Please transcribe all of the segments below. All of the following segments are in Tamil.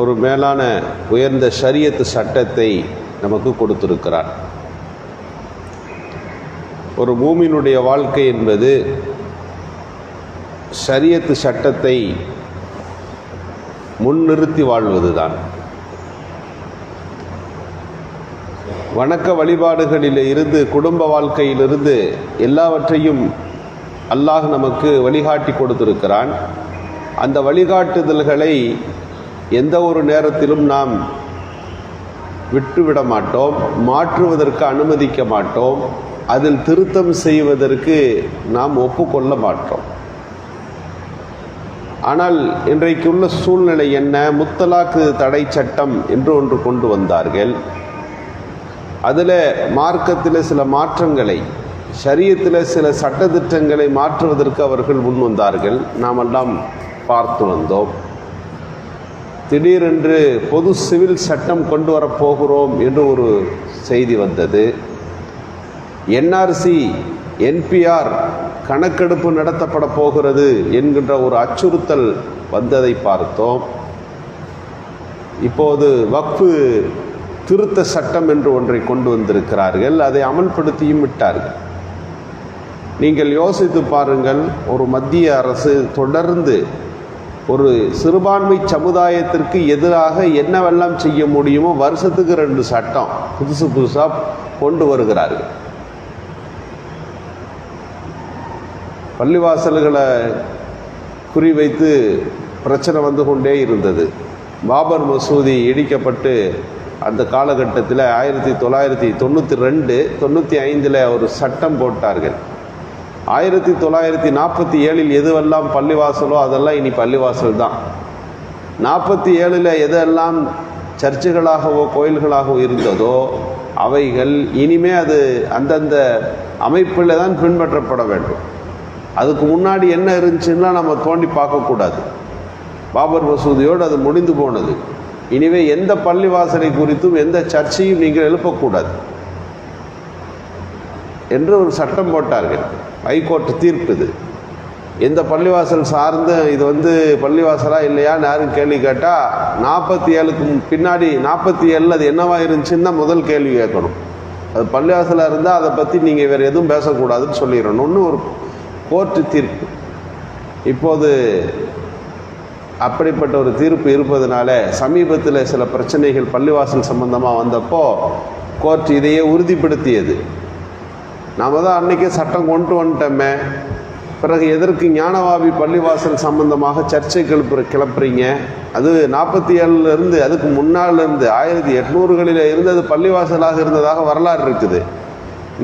ஒரு மேலான உயர்ந்த ஷரியத்து சட்டத்தை நமக்கு கொடுத்திருக்கிறார். ஒரு மூமினுடைய வாழ்க்கை என்பது ஷரியத்து சட்டத்தை முன்னிறுத்தி வாழ்வதுதான். வணக்க வழிபாடுகளில் இருந்து குடும்ப வாழ்க்கையிலிருந்து எல்லாவற்றையும் அல்லாஹ் நமக்கு வழிகாட்டி கொடுத்திருக்கிறான். அந்த வழிகாட்டுதல்களை எந்த ஒரு நேரத்திலும் நாம் விட்டுவிட மாட்டோம் மாற்றுவதற்கு அனுமதிக்க மாட்டோம் அதில் திருத்தம் செய்வதற்கு நாம் ஒப்புக்கொள்ள மாட்டோம். ஆனால் இன்றைக்குள்ள சூழ்நிலை என்ன? முத்தலாக்கு தடை சட்டம் என்று ஒன்று கொண்டு வந்தார்கள். அதில் மார்க்கத்தில் சில மாற்றங்களை சரியத்தில் சில சட்டத்திட்டங்களை மாற்றுவதற்கு அவர்கள் முன் வந்தார்கள் நாமெல்லாம் பார்த்து வந்தோம். திடீரென்று பொது சிவில் சட்டம் கொண்டு வரப்போகிறோம் என்று ஒரு செய்தி வந்தது. என்ஆர்சி என்பிஆர் கணக்கெடுப்பு நடத்தப்பட போகிறது என்கின்ற ஒரு அச்சுறுத்தல் வந்ததை பார்த்தோம். இப்போது வக்ஃபு திருத்த சட்டம் என்று ஒன்றை கொண்டு வந்திருக்கிறார்கள். அதை அமல்படுத்தியும் விட்டார்கள். நீங்கள் யோசித்து பாருங்கள் ஒரு மத்திய அரசு தொடர்ந்து ஒரு சிறுபான்மை சமுதாயத்திற்கு எதிராக என்னவெல்லாம் செய்ய முடியுமோ வருஷத்துக்கு ரெண்டு சட்டம் புதுசு புதுசாக கொண்டு வருகிறார்கள். பள்ளிவாசல்களை குறிவைத்து பிரச்சனை வந்து கொண்டே இருந்தது. பாபர் மசூதி இடிக்கப்பட்டு அந்த காலகட்டத்தில் ஆயிரத்தி தொள்ளாயிரத்தி தொண்ணூற்றி ரெண்டு தொண்ணூற்றி ஐந்தில் ஒரு சட்டம் போட்டார்கள். ஆயிரத்தி தொள்ளாயிரத்தி நாற்பத்தி ஏழில் எதுவெல்லாம் பள்ளிவாசலோ அதெல்லாம் இனி பள்ளிவாசல் தான் நாற்பத்தி ஏழில் எதெல்லாம் சர்ச்சுகளாகவோ கோயில்களாகவோ இருந்ததோ அவைகள் இனிமே அது அந்தந்த அமைப்பில் தான் பின்பற்றப்பட வேண்டும். அதுக்கு முன்னாடி என்ன இருந்துச்சுன்னா நம்ம தோண்டி பார்க்கக்கூடாது. பாபர் மசூதியோடு அது முடிந்து போனது. இனிவே எந்த பள்ளிவாசலை குறித்தும் எந்த சர்ச்சையும் நீங்கள் எழுப்பக்கூடாது. என்று ஒரு சட்டம் போட்டார்கள். ஹைகோர்ட் தீர்ப்பு இது எந்த பள்ளிவாசல் சார்ந்து இது வந்து பள்ளிவாசலா இல்லையான்னு யாரும் கேள்வி கேட்டால் நாற்பத்தி ஏழுக்கு பின்னாடி நாற்பத்தி ஏழில் அது என்னவா இருந்துச்சுன்னு தான் முதல் கேள்வி கேட்கணும். அது பள்ளிவாசலாக இருந்தால் அதை பற்றி நீங்கள் வேறு எதுவும் பேசக்கூடாதுன்னு சொல்லிடணும்னு ஒரு கோர்ட்டு தீர்ப்பு. இப்போது அப்படிப்பட்ட ஒரு தீர்ப்பு இருப்பதனால சமீபத்தில் சில பிரச்சனைகள் பள்ளிவாசல் சம்பந்தமாக வந்தப்போ கோர்ட் இதையே உறுதிப்படுத்தியது. நாம தான் அன்றைக்கே சட்டம் கொண்டு வந்துட்டோமே. பிறகு எதற்கு ஞானவாபி பள்ளிவாசல் சம்பந்தமாக சர்ச்சை கிளப்புற கிளப்புறீங்க? அது நாற்பத்தி ஏழுலேருந்து அதுக்கு முன்னாலேருந்து ஆயிரத்தி எட்நூறுகளில் இருந்தது பள்ளிவாசலாக இருந்ததாக வரலாறு இருக்குது.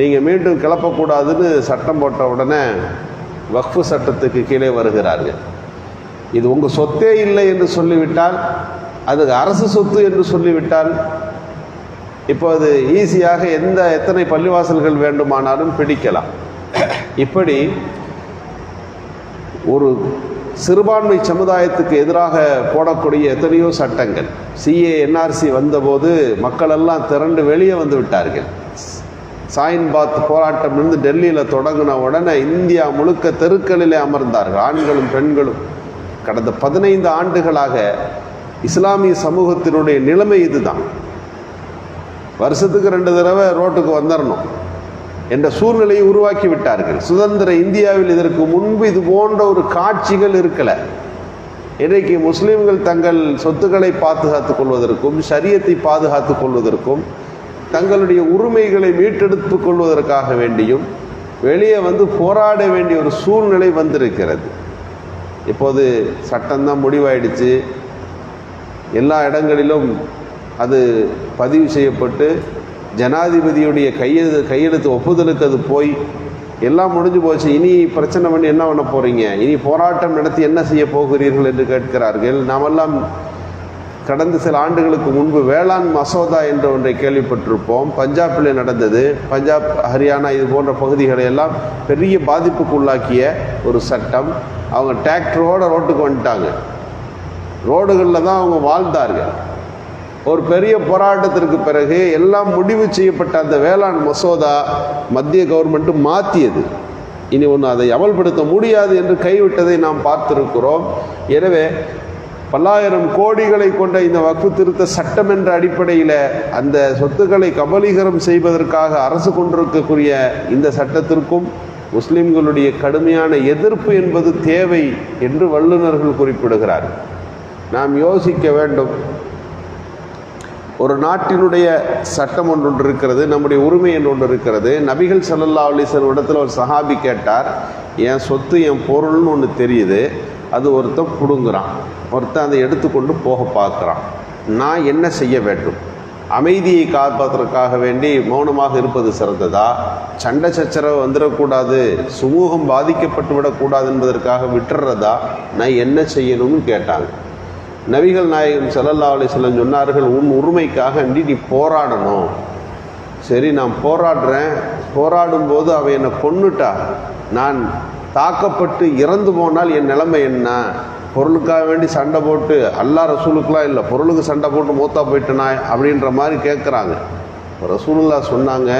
நீங்கள் மீண்டும் கிளப்பக்கூடாதுன்னு சட்டம் போட்ட உடனே வக்ஃபு சட்டத்துக்கு கீழே வருகிறார்கள். இது உங்கள் சொத்தே இல்லை என்று சொல்லிவிட்டால் அது அரசு சொத்து என்று சொல்லிவிட்டால் இப்போ அது ஈஸியாக எந்த எத்தனை பள்ளிவாசல்கள் வேண்டுமானாலும் பிடிக்கலாம். இப்படி ஒரு சிறுபான்மை சமுதாயத்துக்கு எதிராக போடக்கூடிய எத்தனையோ சட்டங்கள். சிஏ என்ஆர்சி வந்தபோது மக்களெல்லாம் திரண்டு வெளியே வந்து விட்டார்கள். சாயின்பாத் போராட்டம் இருந்து டெல்லியில் தொடங்கின உடனே இந்தியா முழுக்க தெருக்களிலே அமர்ந்தார்கள். ஆண்களும் பெண்களும். கடந்த பதினைந்து ஆண்டுகளாக இஸ்லாமிய சமூகத்தினுடைய நிலைமை இதுதான். வருஷத்துக்கு ரெண்டு தடவை ரோட்டுக்கு வந்துடணும் என்ற சூழ்நிலையை உருவாக்கி விட்டார்கள். சுதந்திர இந்தியாவில் இதற்கு முன்பு இது போன்ற ஒரு காட்சிகள் இருக்கலை. இன்றைக்கு முஸ்லீம்கள் தங்கள் சொத்துக்களை பாதுகாத்துக் கொள்வதற்கும் சரியத்தை பாதுகாத்துக் கொள்வதற்கும் தங்களுடைய உரிமைகளை மீட்டெடுத்துக் கொள்வதற்காக வேண்டியும் வெளியே வந்து போராட வேண்டிய ஒரு சூழ்நிலை வந்திருக்கிறது. இப்போது சட்டம்தான் முடிவாயிடுச்சு. எல்லா இடங்களிலும் அது பதிவு செய்யப்பட்டு ஜனாதிபதியுடைய கையெழு கையெழுத்து ஒப்புதலுக்கு அது போய் எல்லாம் முடிஞ்சு போச்சு. இனி பிரச்சனை பண்ணி என்ன பண்ண போகிறீங்க இனி போராட்டம் நடத்தி என்ன செய்ய போகிறீர்கள் என்று கேட்கிறார்கள். நாமெல்லாம் கடந்த சில ஆண்டுகளுக்கு முன்பு வேளாண் மசோதா என்ற ஒன்றை கேள்விப்பட்டிருப்போம். பஞ்சாபில் நடந்தது. பஞ்சாப் ஹரியானா இது போன்ற பகுதிகளை எல்லாம் பெரிய பாதிப்புக்கு உள்ளாக்கிய ஒரு சட்டம். அவங்க டிராக்டரோட ரோட்டுக்கு வந்துட்டாங்க. ரோடுகளில் தான் அவங்க வாழ்ந்தார்கள். ஒரு பெரிய போராட்டத்திற்கு பிறகு எல்லாம் முடிவு செய்யப்பட்ட அந்த வேளாண் மசோதா மத்திய கவர்மெண்ட்டு மாற்றியது இனி ஒன்று அதை அமல்படுத்த முடியாது என்று கைவிட்டதை நாம் பார்த்திருக்கிறோம். எனவே பல்லாயிரம் கோடிகளை கொண்ட இந்த வக்கு திருத்த சட்டம் என்ற அடிப்படையில் அந்த சொத்துக்களை கபலீகரம் செய்வதற்காக அரசு கொண்டிருக்கக்கூடிய இந்த சட்டத்திற்கும் முஸ்லிம்களுடைய கடுமையான எதிர்ப்பு என்பது தேவை என்று வல்லுநர்கள் குறிப்பிடுகிறார்கள். நாம் யோசிக்க வேண்டும். ஒரு நாட்டினுடைய சட்டம் ஒன்று ஒன்று இருக்கிறது நம்முடைய உரிமை என்று ஒன்று இருக்கிறது. நபிகள் சல்லல்லா அலிசன் இடத்துல ஒரு சஹாபி கேட்டார் என் சொத்து என் பொருள்னு ஒன்று தெரியுது அது ஒருத்தன் பிடுங்குறான். ஒருத்தன் அதை எடுத்துக்கொண்டு போக பார்க்குறான். நான் என்ன செய்ய வேண்டும்? அமைதியை காப்பதற்காக வேண்டி மௌனமாக இருப்பது சிறந்ததா? சண்டை சச்சரவு வந்துடக்கூடாது சுமூகம் பாதிக்கப்பட்டு விடக்கூடாது என்பதற்காக விட்டுறதா? நான் என்ன செய்யணும்னு கேட்டாங்க. நபிகள் நாயகம் ஸல்லல்லாஹு அலைஹி சொன்னார்கள் உன் உரிமைக்காக நீ நீ போராடணும். சரி நான் போராடுறேன். போராடும் போது அவள் என்னை கொன்னுட்டா? நான் தாக்கப்பட்டு இறந்து போனால் என் நிலைமை என்ன? பொருளுக்காக வேண்டி சண்டை போட்டு அல்லா ரசூலுக்கெலாம் இல்லை பொருளுக்கு சண்டை போட்டு மூத்தா போயிட்டனா? அப்படின்ற மாதிரி கேட்குறாங்க ரசூலுல்லா சொன்னாங்க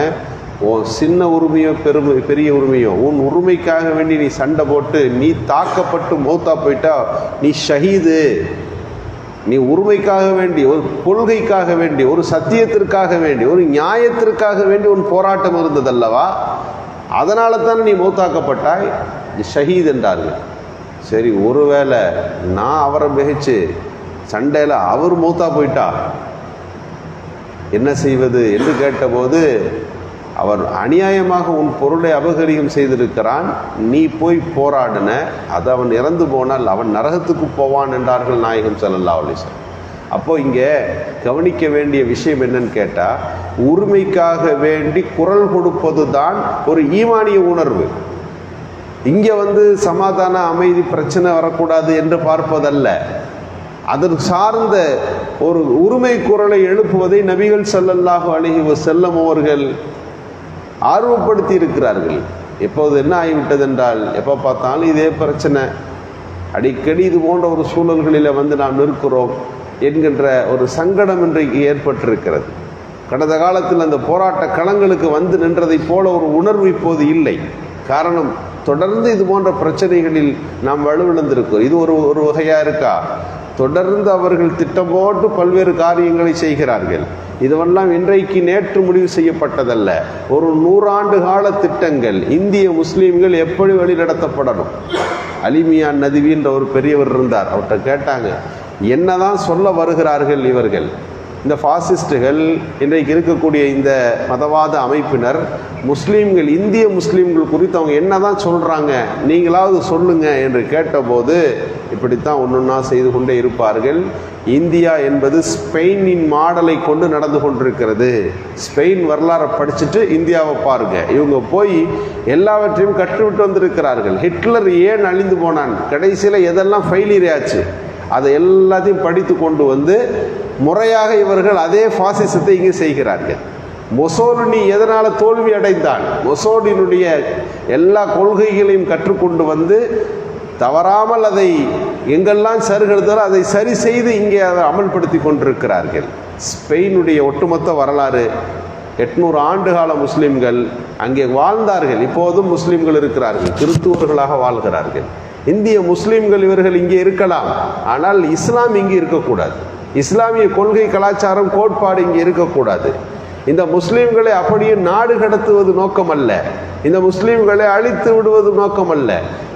உன் சின்ன உரிமையோ பெருமை பெரிய உரிமையோ உன் உரிமைக்காக வேண்டி நீ சண்டை போட்டு நீ தாக்கப்பட்டு மௌத்தா போயிட்டா நீ ஷஹீது. நீ உரிமைக்காக வேண்டி ஒரு கொள்கைக்காக வேண்டி ஒரு சத்தியத்திற்காக வேண்டி ஒரு நியாயத்திற்காக வேண்டி உன் போராட்டம் இருந்ததல்லவா? அதனால தான் நீ மௌத்தாக்கப்பட்டாய்? நீ ஷஹீத் என்றார்கள். சரி ஒருவேளை நான் அவரை மிகச்சு சண்டையில் அவர் மூத்தா போயிட்டா? என்ன செய்வது என்று கேட்டபோது அவர் அநியாயமாக உன் பொருளை அபகரியம் செய்திருக்கிறான் நீ போய் போராடின அது அவன் இறந்து போனால் அவன் நரகத்துக்கு போவான் என்றார்கள் நாயகம் செல்லல்லா அலிசன் அப்போது இங்கே கவனிக்க வேண்டிய விஷயம் என்னன்னு கேட்டால் உரிமைக்காக வேண்டி குரல் கொடுப்பது தான் ஒரு ஈமானிய உணர்வு. இங்கே வந்து சமாதான அமைதி பிரச்சனை வரக்கூடாது என்று பார்ப்பதல்ல. அதன் சார்ந்த ஒரு உரிமை குரலை எழுப்புவதை நபிகள் ஸல்லல்லாஹு அழகி செல்லும் அவர்கள் ஆர்வப்படுத்தி இருக்கிறார்கள். எப்போது என்ன ஆகிவிட்டது என்றால் எப்போ பார்த்தாலும் இதே பிரச்சனை. அடிக்கடி இது போன்ற ஒரு சூழல்களில் வந்து நாம் நிற்கிறோம் என்கின்ற ஒரு சங்கடம் இன்றைக்கு ஏற்பட்டிருக்கிறது. கடந்த காலத்தில் அந்த போராட்ட களங்களுக்கு வந்து நின்றதைப் போல ஒரு உணர்வு இப்போது இல்லை. காரணம் தொடர்ந்து இது போன்ற பிரச்சனைகளில் நாம் வலுவிழந்திருக்கிறோம். இது ஒரு ஒரு வகையாக இருக்கா? தொடர்ந்து அவர்கள் திட்டம் போட்டு பல்வேறு காரியங்களை செய்கிறார்கள். இதுவெல்லாம் இன்றைக்கு நேற்று முடிவு செய்யப்பட்டதல்ல. ஒரு நூறாண்டு கால திட்டங்கள் இந்திய முஸ்லீம்கள் எப்படி வழிநடத்தப்படணும் அலிமியான் நதிவின்ற ஒரு பெரியவர் இருந்தார். அவர்கிட்ட கேட்டாங்க என்னதான் சொல்ல வருகிறார்கள் இவர்கள்? இந்த ஃபாசிஸ்ட்டுகள் இன்றைக்கு இருக்கக்கூடிய இந்த மதவாத அமைப்பினர் முஸ்லீம்கள் இந்திய முஸ்லீம்கள் குறித்து அவங்க என்னதான் சொல்கிறாங்க நீங்களாவது சொல்லுங்க என்று கேட்டபோது இப்படித்தான் ஒன்று ஒன்றா செய்து கொண்டே இருப்பார்கள். இந்தியா என்பது ஸ்பெயினின் மாடலை கொண்டு நடந்து கொண்டிருக்கிறது. ஸ்பெயின் வரலாறை படிச்சுட்டு இந்தியாவை பாருங்க. இவங்க போய் எல்லாவற்றையும் கற்றுவிட்டு வந்திருக்கிறார்கள். ஹிட்லர் ஏன் அழிந்து போனான்? கடைசியில் எதெல்லாம் ஃபெயிலியர் ஆச்சு? அதை எல்லாத்தையும் படித்து கொண்டு வந்து முறையாக இவர்கள் அதே பாசிசத்தை இங்கே செய்கிறார்கள். மொசோலினி எதனால் தோல்வி அடைந்தான் மொசோலினுடைய எல்லா கொள்கைகளையும் கற்றுக்கொண்டு வந்து தவறாமல் அதை எங்கெல்லாம் சருகிறதோ அதை சரி செய்து இங்கே அதை அமல்படுத்தி கொண்டிருக்கிறார்கள். ஸ்பெயினுடைய ஒட்டுமொத்த வரலாறு எட்நூறு ஆண்டுகால முஸ்லிம்கள் அங்கே வாழ்ந்தார்கள். இப்போதும் முஸ்லிம்கள் இருக்கிறார்கள். கிறிஸ்துவர்களாக வாழ்கிறார்கள். இந்திய முஸ்லிம்கள் இவர்கள் இங்கே இருக்கலாம். ஆனால் இஸ்லாம் இங்கே இருக்கக்கூடாது. இஸ்லாமிய கொள்கை கலாச்சாரம் கோட்பாடு இங்கே இருக்கக்கூடாது. இந்த முஸ்லீம்களை அப்படியே நாடு கடத்துவது நோக்கமல்ல. இந்த முஸ்லீம்களை அழித்து விடுவது நோக்கமல்ல.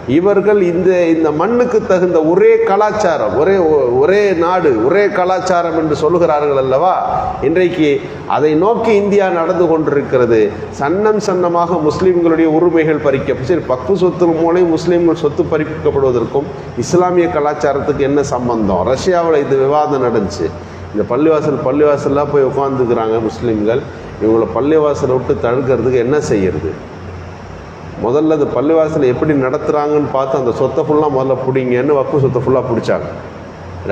இவர்கள் இந்த இந்த மண்ணுக்கு தகுந்த ஒரே கலாச்சாரம் ஒரே ஒரே நாடு ஒரே கலாச்சாரம் என்று சொல்லுகிறார்கள் அல்லவா? இன்றைக்கு அதை நோக்கி இந்தியா நடந்து கொண்டிருக்கிறது. சன்னம் சன்னமாக முஸ்லீம்களுடைய உரிமைகள் பறிக்க சரி பக்கு சொத்து மூலம் முஸ்லீம்கள் சொத்து பறிக்கப்படுவதற்கும் இஸ்லாமிய கலாச்சாரத்துக்கு என்ன சம்பந்தம்? ரஷ்யாவில் இது விவாதம் நடந்துச்சு. இந்த பள்ளிவாசல் பள்ளிவாசல்லாம் போய் உட்காந்துக்கிறாங்க முஸ்லீம்கள். இவங்களை பள்ளிவாசலை விட்டு தடுக்கிறதுக்கு என்ன செய்யறது? முதல்ல அந்த பள்ளிவாசலை எப்படி நடத்துகிறாங்கன்னு பார்த்து அந்த சொத்தை ஃபுல்லாக முதல்ல பிடிங்கன்னு வக்கு சொத்தை ஃபுல்லாக பிடிச்சாங்க.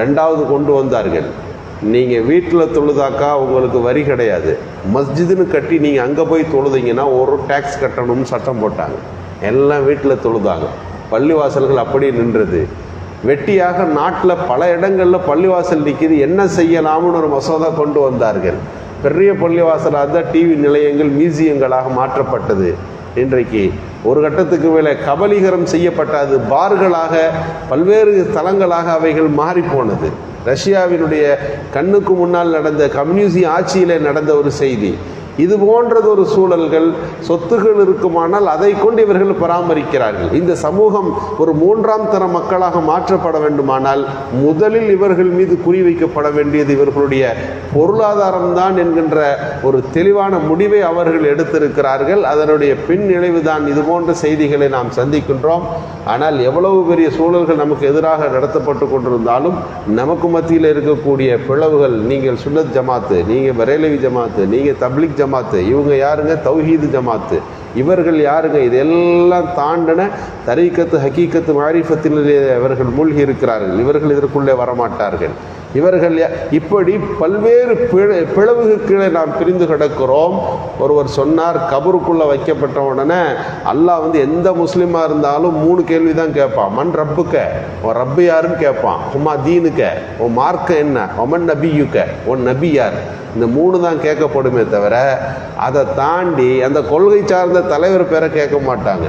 ரெண்டாவது கொண்டு வந்தார்கள். நீங்கள் வீட்டில் தொழுதாக்கா உங்களுக்கு வரி கிடையாது. மஸ்ஜிதுன்னு கட்டி நீங்கள் அங்கே போய் தொழுதீங்கன்னா ஒரு டேக்ஸ் கட்டணும்னு சட்டம் போட்டாங்க. எல்லாம் வீட்டில் தொழுதாங்க. பள்ளிவாசல்கள் அப்படியே நின்றது. வெட்டியாக நாட்டில் பல இடங்களில் பள்ளிவாசல் நிற்கிது என்ன செய்யலாம்னு ஒரு மசோதா கொண்டு வந்தார்கள். பெரிய பள்ளிவாசலாக தான் டிவி நிலையங்கள் மியூசியங்களாக மாற்றப்பட்டது. இன்றைக்கு ஒரு கட்டத்துக்கு மேலே கபலீகரம் செய்யப்பட்டது. பார்களாக பல்வேறு தலங்களாக அவைகள் மாறிப்போனது. ரஷ்யாவினுடைய கண்ணுக்கு முன்னால் நடந்த கம்யூனிஸ்ட் ஆட்சியிலே நடந்த ஒரு செய்தி. இது போன்றதொரு சூழல்கள் சொத்துகள் இருக்குமானால் அதை கொண்டு இவர்கள் பராமரிக்கிறார்கள். இந்த சமூகம் ஒரு மூன்றாம் தர மக்களாக மாற்றப்பட வேண்டுமானால் முதலில் இவர்கள் மீது குறிவைக்கப்பட வேண்டியது இவர்களுடைய பொருளாதாரம்தான் என்கின்ற ஒரு தெளிவான முடிவை அவர்கள் எடுத்திருக்கிறார்கள். அதனுடைய பின் விளைவுதான் இது போன்ற செய்திகளை நாம் சந்திக்கின்றோம். ஆனால் எவ்வளவு பெரிய சூழல்கள் நமக்கு எதிராக நடத்தப்பட்டு கொண்டிருந்தாலும் நமக்கு மத்தியில் இருக்கக்கூடிய பிளவுகள் நீங்கள் சுன்னத் ஜமாத்து நீங்கள் பரேலவி ஜமாத்து நீங்கள் தப்லிக் ஜமாத்து. இவங்க யாருங்க? தௌஹீது ஜமாத்து. இவர்கள் யாருங்க? இதெல்லாம் தாண்டின தரீக்கத்து ஹக்கீக்கத்து மாரிஃபத்தினிலே இவர்கள் மூழ்கி இருக்கிறார்கள் இவர்கள் இதற்குள்ளே வரமாட்டார்கள். இவர்கள் இப்படி பல்வேறு பிழ பிளவுக்கு கீழே நாம் பிரிந்து கிடக்கிறோம். ஒருவர் சொன்னார் கபருக்குள்ளே வைக்கப்பட்ட உடனே அல்லாஹ் வந்து எந்த முஸ்லீமாக இருந்தாலும் மூணு கேள்வி தான் கேட்பான். மண் ரப்புக்க? உன் ரப்பு யாருன்னு கேட்பான். உமா தீனுக்க? உன் மார்க்க என்ன? ஒமன் நபியுக்க? உன் நபி யார்? இந்த மூணு தான் கேட்கப்படுமே தவிர அதை தாண்டி அந்த கொள்கை சார்ந்த தலைவர் பேரை கேட்க மாட்டாங்க.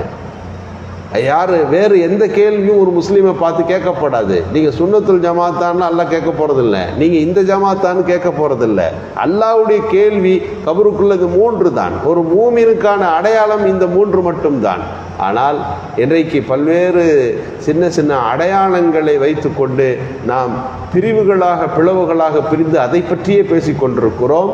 யாரு வேறு எந்த கேள்வியும் ஒரு முஸ்லீமை பார்த்து கேட்கப்படாது. நீங்கள் சுண்ணத்துல் ஜமாத்தான்னு அல்லாஹ் கேட்க போகிறதில்ல நீங்கள் இந்த ஜமாத்தான்னு கேட்க போகிறதில்ல அல்லாஹ்வுடைய கேள்வி கபருக்குள்ளது மூன்று தான். ஒரு மூமினுக்கான அடையாளம் இந்த மூன்று மட்டும்தான். ஆனால் இன்றைக்கு பல்வேறு சின்ன சின்ன அடையாளங்களை வைத்துக்கொண்டு நாம் பிரிவுகளாக பிளவுகளாக பிரிந்து அதை பற்றியே பேசிக்கொண்டிருக்கிறோம்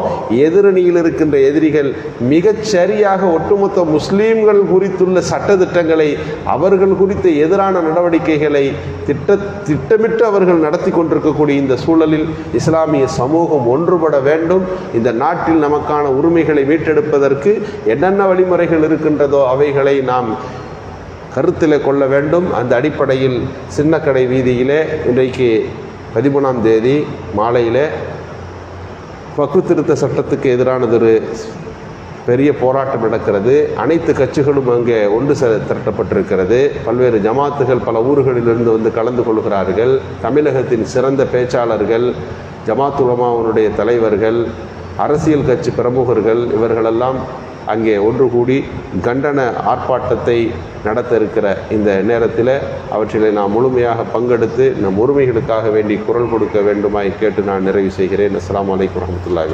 எதிரணியில் இருக்கின்ற எதிரிகள் மிகச் சரியாக ஒட்டுமொத்த முஸ்லீம்கள் குறித்துள்ள சட்டத்திட்டங்களை அவர்கள் குறித்த எதிரான நடவடிக்கைகளை திட்ட திட்டமிட்டு அவர்கள் நடத்தி கொண்டிருக்கக்கூடிய இந்த சூழலில் இஸ்லாமிய சமூகம் ஒன்றுபட வேண்டும். இந்த நாட்டில் நமக்கான உரிமைகளை மீட்டெடுப்பதற்கு என்னென்ன வழிமுறைகள் இருக்கின்றதோ அவைகளை நாம் கருத்தில் கொள்ள வேண்டும். அந்த அடிப்படையில் சின்னக்கடை வீதியிலே இன்றைக்கு பதிமூணாம் தேதி மாலையிலே பக்கு திருத்த சட்டத்துக்கு எதிரானதொரு பெரிய போராட்டம் நடக்கிறது. அனைத்து கட்சிகளும் அங்கே ஒன்று ச- திரட்டப்பட்டிருக்கிறது. பல்வேறு ஜமாத்துகள் பல ஊர்களிலிருந்து வந்து கலந்து கொள்கிறார்கள். தமிழகத்தின் சிறந்த பேச்சாளர்கள் ஜமாத் உலமாவுடைய தலைவர்கள் அரசியல் கட்சி பிரமுகர்கள் இவர்களெல்லாம் அங்கே ஒன்று கூடி கண்டன ஆர்ப்பாட்டத்தை நடத்த இருக்கிற இந்த நேரத்தில் அவற்றிலே நாம் முழுமையாக பங்கெடுத்து நம் உரிமைகளுக்காக வேண்டி குரல் கொடுக்க வேண்டுமாய் கேட்டு நான் நிறைவு செய்கிறேன். அஸ்லாம் வலைக்கம் வரஹ்மத்துல்லாஹி